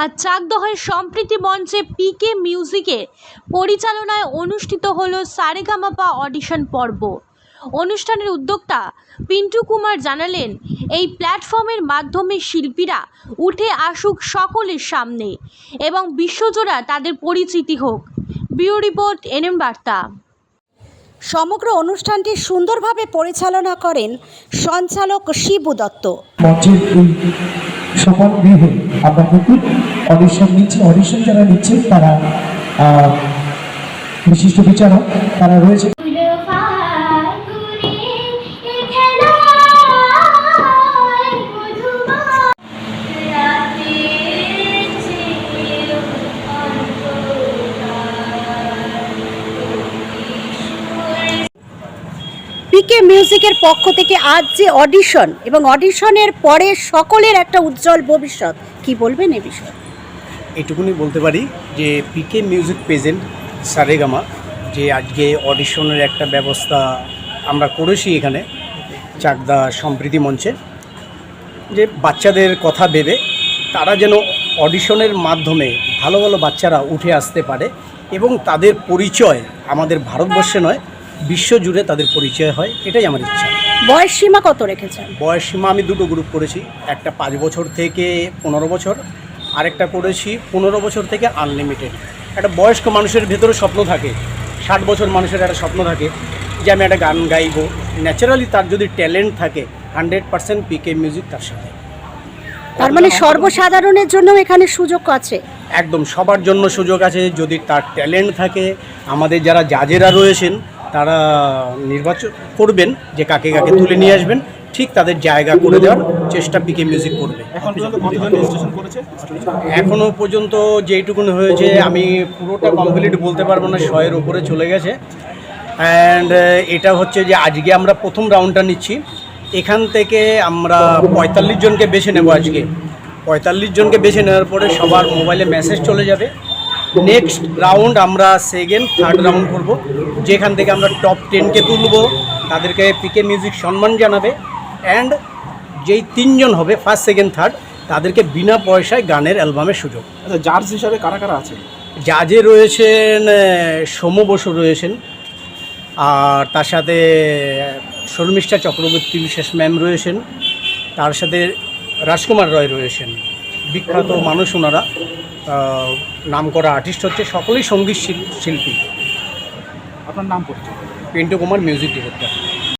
আর চাকদহের সম্প্রীতি মঞ্চে পিকে মিউজিকের পরিচালনায় অনুষ্ঠিত হলো সারেগামাপা অডিশন পর্ব। অনুষ্ঠানের উদ্যোক্তা পিন্টু কুমার জানালেন এই প্ল্যাটফর্মের মাধ্যমে শিল্পীরা উঠে আসুক সকলের সামনে এবং বিশ্বজোড়া তাদের পরিচিতি হোক। ব্যুরো রিপোর্ট এনএম বার্তা। সমগ্র অনুষ্ঠানটি সুন্দরভাবে পরিচালনা করেন সঞ্চালক শিবু দত্ত। সকল গৃহে আমরা কিন্তু অডিশন নিচ্ছি অডিশন যারা নিচ্ছে তারা বিশিষ্ট বিচারক তারা রয়েছে। পিকে মিউজিকের পক্ষ থেকে আজ যে অডিশন এবং অডিশনের পরে সকলের একটা উজ্জ্বল ভবিষ্যৎ, কি বলবেন এ বিষয়ে? এটুকুনি বলতে পারি যে পিকে মিউজিক প্রেজেন্ট সারেগামা, যে আজকে অডিশনের একটা ব্যবস্থা আমরা করেছি এখানে, চাকদা সম্প্রীতি মঞ্চে, যে বাচ্চাদের কথা ভেবে তারা যেন অডিশনের মাধ্যমে ভালো ভালো বাচ্চারা উঠে আসতে পারে এবং তাদের পরিচয় আমাদের ভারতবর্ষে নয় বিশ্বজুড়ে তাদের পরিচয় হয় এটাই আমার ইচ্ছা। বয়স সীমা কত রেখেছেন? বয়স সীমা আমি দুটো গ্রুপ করেছি একটা পাঁচ বছর থেকে পনেরো বছর আরেকটা করেছি পনেরো বছর থেকে আনলিমিটেড একটা বয়স্ক মানুষের ভেতরে স্বপ্ন থাকে ষাট বছর মানুষের একটা স্বপ্ন থাকে যে আমি একটা গান গাইবো। ন্যাচারালি তার যদি ট্যালেন্ট থাকে হান্ড্রেড পার্সেন্ট পিকে মিউজিক তার সাথে। তার মানে সর্বসাধারণের জন্য এখানে সুযোগ আছে? একদম সবার জন্য সুযোগ আছে। যদি তার ট্যালেন্ট থাকে আমাদের যারা জাজেরা রয়েছেন তারা নির্বাচন করবেন যে কাকে কাকে তুলে নিয়ে আসবেন ঠিক তাদের জায়গা করে দেওয়ার চেষ্টা পিকে মিউজিক করবে। এখন পর্যন্ত যেইটুকুন হয়েছে আমি পুরোটা কমপ্লিট বলতে পারব না শয়ের উপরে চলে গেছে। অ্যান্ড এটা হচ্ছে যে আজকে আমরা প্রথম রাউন্ডটা নিচ্ছি। এখান থেকে আমরা পঁয়তাল্লিশ জনকে বেছে নেব আজকে। পঁয়তাল্লিশ জনকে বেছে নেওয়ার পরে সবার মোবাইলে মেসেজ চলে যাবে। নেক্সট রাউন্ড আমরা সেকেন্ড থার্ড রাউন্ড করব। যেখান থেকে আমরা টপ টেনকে তুলব তাদেরকে পিকে মিউজিক সম্মান জানাবে। অ্যান্ড যেই তিনজন হবে ফার্স্ট সেকেন্ড থার্ড তাদেরকে বিনা পয়সায় গানের অ্যালবামের সুযোগ। আচ্ছা জাজ হিসাবে কারা কারা আছে জাজে রয়েছেন সোম বসু রয়েছেন। আর তার সাথে শর্মিষ্ঠা চক্রবর্তী বিশেষ ম্যাম রয়েছেন। তার সাথে রাজকুমার রয় রয়েছেন। বিখ্যাত মানুষ ওনারা। আহ, নামকরা আর্টিস্ট হচ্ছে সকলেই সংগীত শিল- শিল্পী। আপনার নাম পড়ছে পিন্টু কুমার মিউজিক ডিরেক্টর